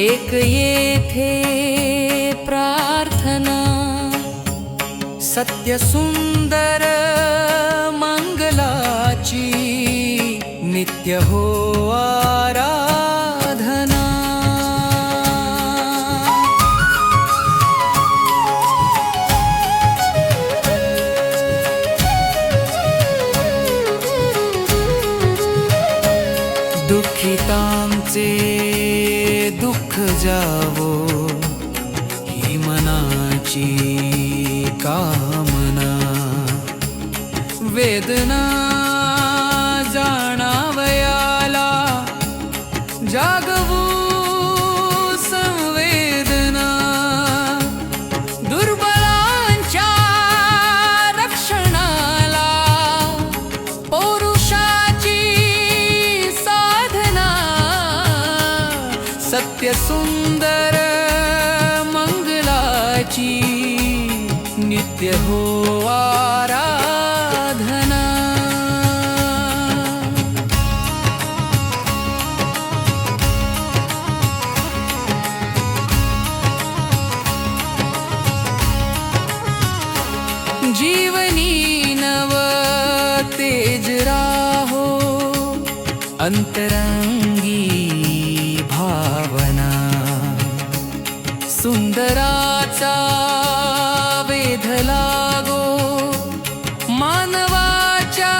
एक थे प्रार्थना। सत्यसुन्दर मङ्गलाची नित्य होराधना दुःखितां च दुःख जावो ही मनाची कामना. वेदना जा सुंदर मंगलाची नित्य हो आराधना। जीवनी नव तेज राहो वेध लागो मानवाच्या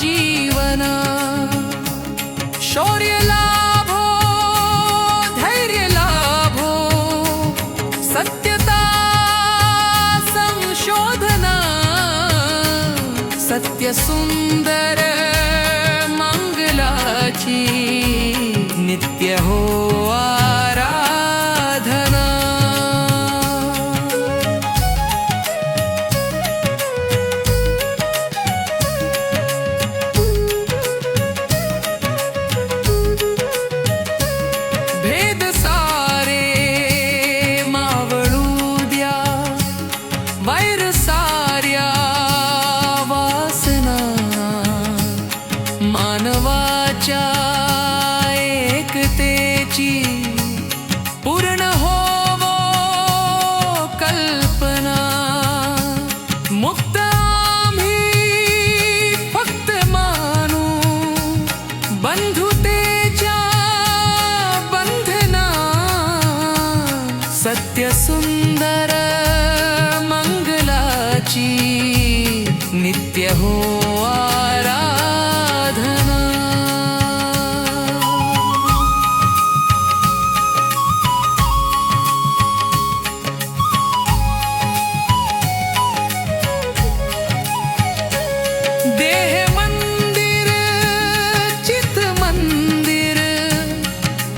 जीवना। शौर्य लाभो धैर्य लाभो सत्यता संशोधना। सत्य सुंदर मंगलाची नित्य हो मुक्त आम्ही फक्त मानू। बंधुतेच्या बंधना सत्य सुंदर मंगलाची नित्य हो आराधना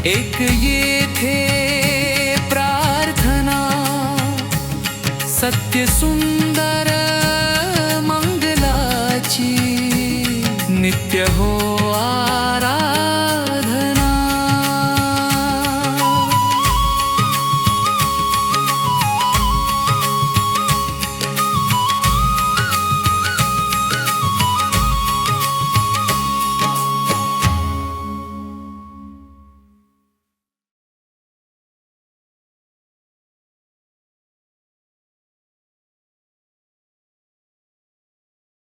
एक ये थे प्रार्थना सत्य सुंदर मंगलाची नित्य हो आराधना